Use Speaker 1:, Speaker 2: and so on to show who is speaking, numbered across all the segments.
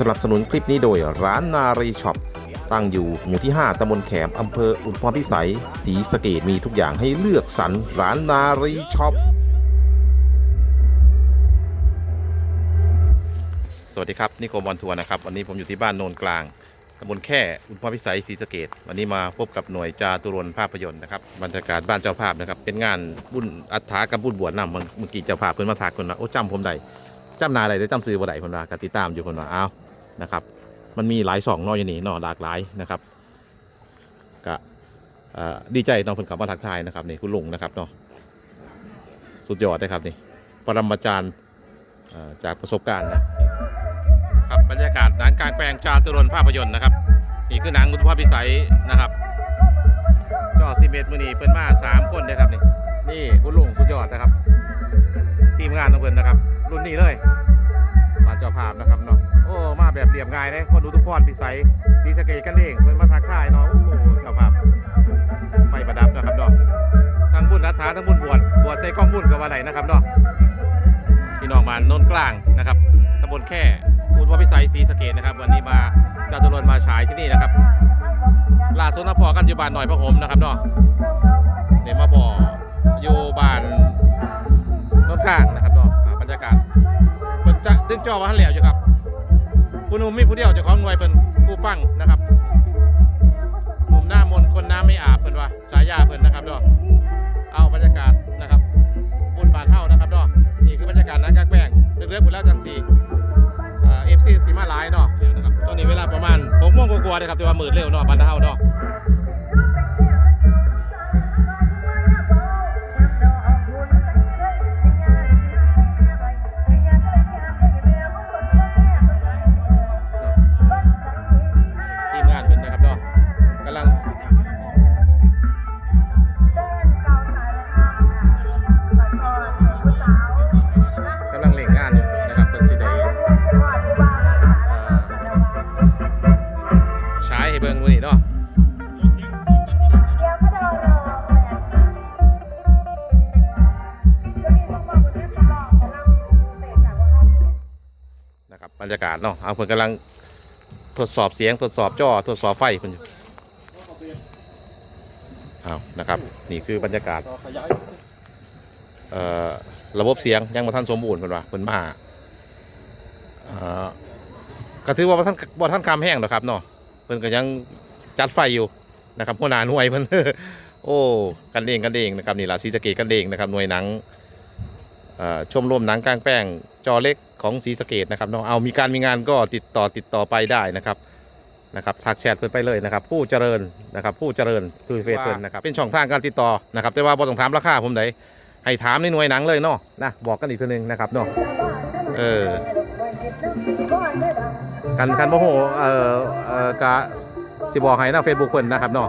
Speaker 1: สนับสนุนคลิปนี้โดยร้านนารีช็อปตั้งอยู่หมู่ที่ 5ตำบลแขมอำเภออุทุมพิสัยศรีสะเกดมีทุกอย่างให้เลือกสรรร้านนารีช็อป สวัสดีครับนิโคมบอลทัวร์นะครับ วันนี้ผมอยู่ที่บ้านโนนกลางตำบลแค่อุทุมพิสัยศรีสะเกดวันนี้มาพบกับหน่วยจาตุรนภาพยนตร์นะครับบรรยากาศบ้านเจ้าภาพนะครับ เป็นงานบุญอัฐากับบุญบวชนำเมื่อกี้เจ้าภาพเพิ่นมาทักคนว่าโอ้จำผมได้จำนาได้แต่จำซื้อบ่ได้คนว่ากติดตามอยู่คนว่าอ้าว นะครับ มันมีหลายสองเนออย่างนี้เนอหลากหลายนะครับก็ดีใจน้องเพิ่นกลับมาทักทายนะครับนี่คุณลุงนะครับเนาะสุดยอดเลยครับนี่ปรมาจารย์จากประสบการณ์นะครับบรรยากาศหนังกลางแปลงจาตุรนภาพยนตร์นะครับนี่คือหนังคุณภาพพิสัยนะครับจอซีเมตมือนีเพิ่นมาสามคนนะครับนี่นี่คุณลุงสุดยอดนะครับ ทีมงานของเพิ่นนะครับ รุ่นนี้เลยมาเจ้าภาพนะครับเนาะโอ้มา แบบเรียบง่ายเลยคนอุทุกพรพิสัยศรีสะเกษกันเองเพิ่นมาทักทายเนาะโอ้โหเจ้าภาพไฟประดับนะครับเนาะทั้งบุญรัฐาทั้งบุญบวชบวชใส่กล้องบุญกับว่าไหนนะครับเนาะพี่น้องมาโนนกลางนะครับตำบลแค่อุทุพรพิสัยศรีสะเกษนะครับ วันนี้มาจาตุรนมาฉายที่นี่นะครับลาสุดมาพอกันอยู่บ้านหน่อยพระหมนะครับเนาะเดี๋ยวมาพออยู่บ้านต้นกลางนะครับเนาะอ่าบรรยากาศเพิ่นจะดึงจอมาให้แล้วอยู่ครับ ผู้หนุ่มมีผู้เดียวเจ้าของหน่วยเป็นผู้ปั้งนะครับหนุ่มหน้ามนคนน้ำไม่อาบเพิ่นว่าฉายาเพิ่นนะครับดอกเอาบรรยากาศนะครับบุญบานเท่านะครับดอกนี่คือบรรยากาศนักกางแป้งเลือยๆหมดแล้วจังสีเอฟซีสีมาหลายเนาะเดี๋ยวนะครับตอนนี้เวลาประมาณหกโมงกว่าๆเลยครับแต่ว่ามืดเร็วเนาะบานเท่าเนาะ เบิ่งมือนี่เนาะนะครับบรรยากาศเนาะเอาเพิ่นกำลังทดสอบเสียงทดสอบจอทดสอบไฟเพิ่นอยู่เอานะครับ นี่คือบรรยากาศเอ่อระบบเสียงยังมาท่านสมบูรณ์เพิ่นว่าเพิ่นมาเอ่อก็ถือว่าท่านบ่ท่านคำแห้งหรอครับเนาะ พิ่นก็ยังจัดไฟอยู่นะครับหัวหน้าหน่วยเพิ่นโอ้กันเองกันเองนะครับนี่ล่ะศรีสะเกษกันเองนะครับหน่วยหนังชมรมหนังกลางแปลงจอเล็กของศรีสะเกษนะครับเนาะเอามีการมีงานก็ติดต่อติดต่อไปได้นะครับนะครับทักแชทเพิ่นไปเลยนะครับ ผู้เจริญนะครับ ผู้เจริญทูเฟซเพิ่นนะครับเป็นช่องทางการติดต่อนะครับ แต่ว่าบ่ต้องถามราคาผมไดให้ถามในหน่วยหนังเลยเนาะนะบอกกันอีกทีนึงนะครับเนาะเออ กันกันโมโหเอ่อเอ่อกะสิบอกให้นะเฟซบุ๊กเพิ่นนะครับเนาะ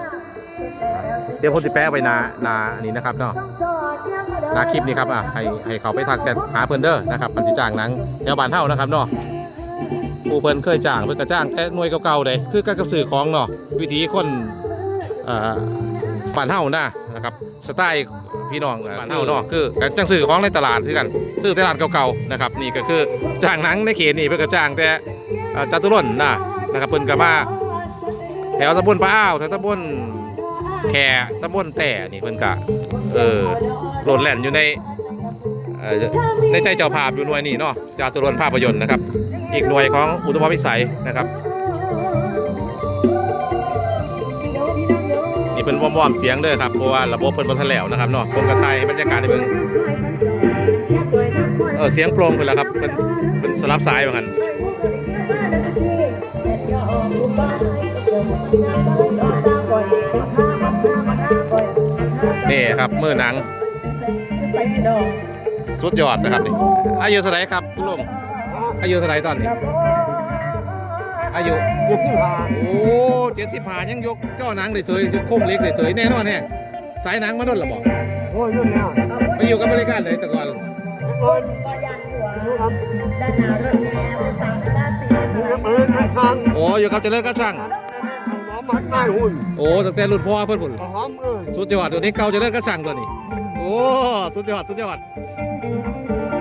Speaker 1: อ่าเดี๋ยวผมจะแปะไว้หนาหนาอันนี้นะครับเนาะหนาคลิปนี้ครับอะให้ให้เขาไปทักแชทหาเพิ่นเด้อนะครับมันสิจ้างหนังแถวบ้านเฮานะครับเนาะผู้เพิ่นเคยจ้างเพิ่นก็จ้างแต่หน่วยเก่าๆเด้คือการกับสื่อของเนาะวิถีคนเอ่อบ้านเฮานะนะครับสไตล์พี่น้องเอ่อบ้านเฮาเนาะคือการจ้างสื่อของในตลาดคือกันซื้อตลาดเก่าๆนะครับนี่ก็คือจ้างหนังในเขตนี่เพิ่นก็จ้างแต่เอ่อ จตุรนต์นะนะครับเพิ่นก็มาแถวตำบลป้าอ้าวแถวตำบลแขตำบลแต่นี่เพิ่นก็เออโหลดแล่นอยู่ในในใจเจ้าภาพอยู่หน่วยนี้เนาะจาตุรนภาพยนตร์นะครับ อีกหน่วยของอุตมพิสัยนะครับนี่เป็นวอมๆเสียงเด้อครับเพราะว่าระบบเพิ่นบ่ทันแล้วนะครับเนาะผมกระทายบรรยากาศให้เบิ่งเออเสียงโปร่งขึ้นแล้วครับเพิ่นเพิ่นสลับสายว่างั้น นี่ครับมือหนัง สุดยอดนะครับนี่อายุเท่าไหร่ครับคุณลุงอายุเท่าไหร่ตอนนี้ อายุ
Speaker 2: เจ็ดสิบห้า
Speaker 1: โอ้เจ็ดสิบห้ายังยกจ้อหนังได้เสยยกโค้งเล็กได้เสยแน่นอนแน่สายหนังมาโดนหรอบอก
Speaker 2: โอ้ยนั่นเนี่ย
Speaker 1: ไปอยู่กับบริการเลยแต่ก่อน
Speaker 2: โอ้ยรู้ครับรู้ครับ เออทาง
Speaker 1: โอ้อยู่กับเจริญกระช่าง
Speaker 2: หอมมันง่ายหุ่น
Speaker 1: โอ้ตั้งแต่รุ่นพ่อเพิ่นพุ่น
Speaker 2: หอมเออ
Speaker 1: สุดยอดตัวนี้เก่าเจริญกระช่างตัวนี้ โอ้สุดยอดสุดยอด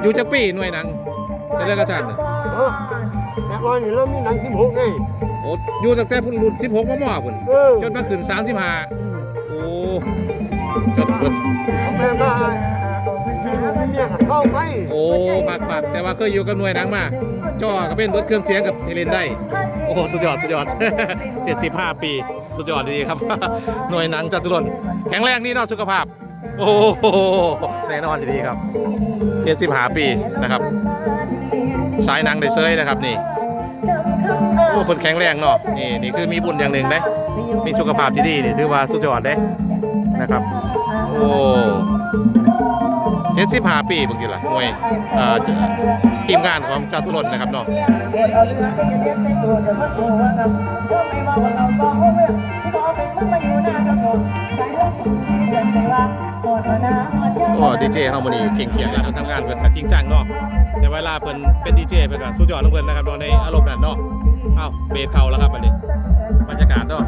Speaker 1: อยู่จักปีหน่วยหนังเจริญกระช่างน่ะ
Speaker 2: เออแต่ก่อนนี่เริ่มมีหนังที่หกไง
Speaker 1: โอ้อยู่ตั้งแต่พุ่นรุ่น16มมพุ่น
Speaker 2: เออ
Speaker 1: จนมาขึ้น35โอ้จนเพิ่น
Speaker 2: เอาแม่มามีลูกมีเมียเข้าไป
Speaker 1: โอ้มากมากแต่ว่าเคยอยู่กับหน่วยหนังมา จอก็เป็นรถเครื่องเสียงกับเทเลนได้ โอ้โห สุดยอด สุดยอด 75 ปี สุดยอดดีครับ หน่วยหนังจตุรนแข็งแรงนี่เนาะสุขภาพ โอ้โหแน่นอนดีครับ 75 ปีนะครับสายหนังได้เซยนะครับนี่โอ้เพิ่นแข็งแรงเนาะนี่นี่คือมีบุญอย่างหนึ่งเด้มีสุขภาพที่ดีนี่ถือว่าสุดยอดเด้นะครับ โอ้ เจ็ดสิบห้าปีบางทีล่ะหน่วยเอ่อทีมงานของจตุรนนะครับเนาะโอ้ดีเจเฮามื้อนี้เก่งเขียงแล้วทำงานเพิ่นจริงจังเนาะแต่เวลาเพิ่นเป็นดีเจเพิ่นก็สุดยอดของเพิ่นนะครับเนาะในอารมณ์นั้นเนาะเอ้าเบสเข้าแล้วครับอันนี้บรรยากาศเนาะ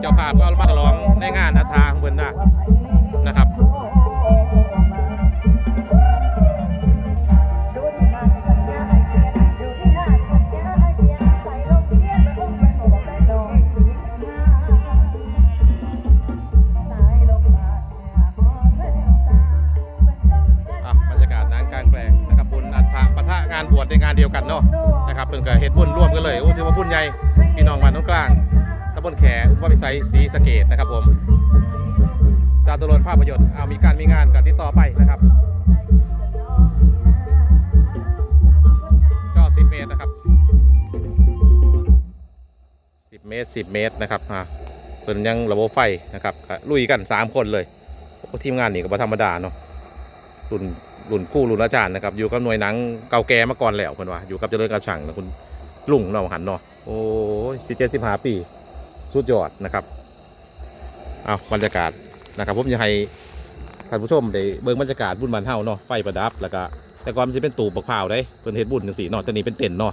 Speaker 1: เจ้าภาพก็มาฉลองในงานอาทางเพิ่นนะนะครับอะบรรยากาศนางกางแปลงนะครับบุญอัฐะปะทะงานบวชในงานเดียวกันเนาะนะครับเพิ่นก็เฮ็ดบุญร่วมกันเลยโอ้ถือว่าบุญใหญ่พี่น้องบ้านตรงกลาง บลแขอุปวิสัยศรีสะเกดนะครับผมจาตุรนภาพยนตร์เอามีการมีงานกันติดต่อไปนะครับก็10เมตรนะครับ10เมตร10เมตรนะครับอะเพิ่นยังระบบไฟนะครับลุยกัน3คนเลยทีมงานนี่ก็บ่ธรรมดาเนาะรุ่นรุ่นกู้รุ่นอาจารย์นะครับอยู่กับหน่วยหนังเก่าแก่มาก่อนแล้วเพิ่นว่าอยู่กับเจริญกระชังนะคุณลุงเนาะหันเนาะโอ้ยสิเจ็ดสิบห้าปี สุดยอดนะครับเอาบรรยากาศนะครับผมจะให้ท่านผู้ชมได้เบิ่งบรรยากาศบุญบันเฮาเนาะไฟประดับแล้วก็แต่ก่อนมันจะเป็นตู่บักพราได้เพิ่นเฮ็ดบุญจังซี่เนาะแต่นี่เป็นเต็นท์เนาะ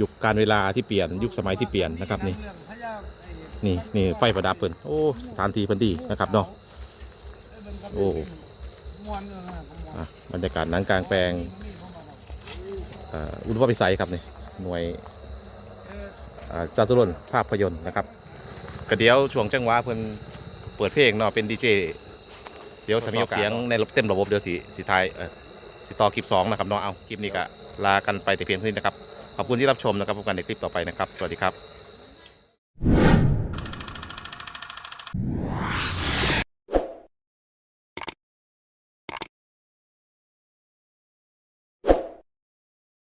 Speaker 1: ยุคการเวลาที่เปลี่ยนยุคสมัยที่เปลี่ยนนะครับนี่นี่นี่ไฟประดับเพิ่นโอ้สถานที่เพิ่นดีนะครับเนาะโอ้บรรยากาศหนังกลางแปลงอ่าอุดมพิสัยครับนี่หน่วยอ่าจาตุรนต์ภาพยนตร์นะครับ ก็เดี๋ยวช่วงจังหวะเพิ่นเปิดเพลงเนาะเป็นดีเจเดี๋ยวถ้ามีเสียงในเต็มระบบเดี๋ยวสิสิทายเอ่อสิต่อคลิปสองนะครับเนาะเอาคลิปนี้ก็ลากันไปแต่เพียงเท่านี้นะครับขอบคุณที่รับชมนะครับพบกันในคลิปต่อไปนะครับ สวัสดีครับ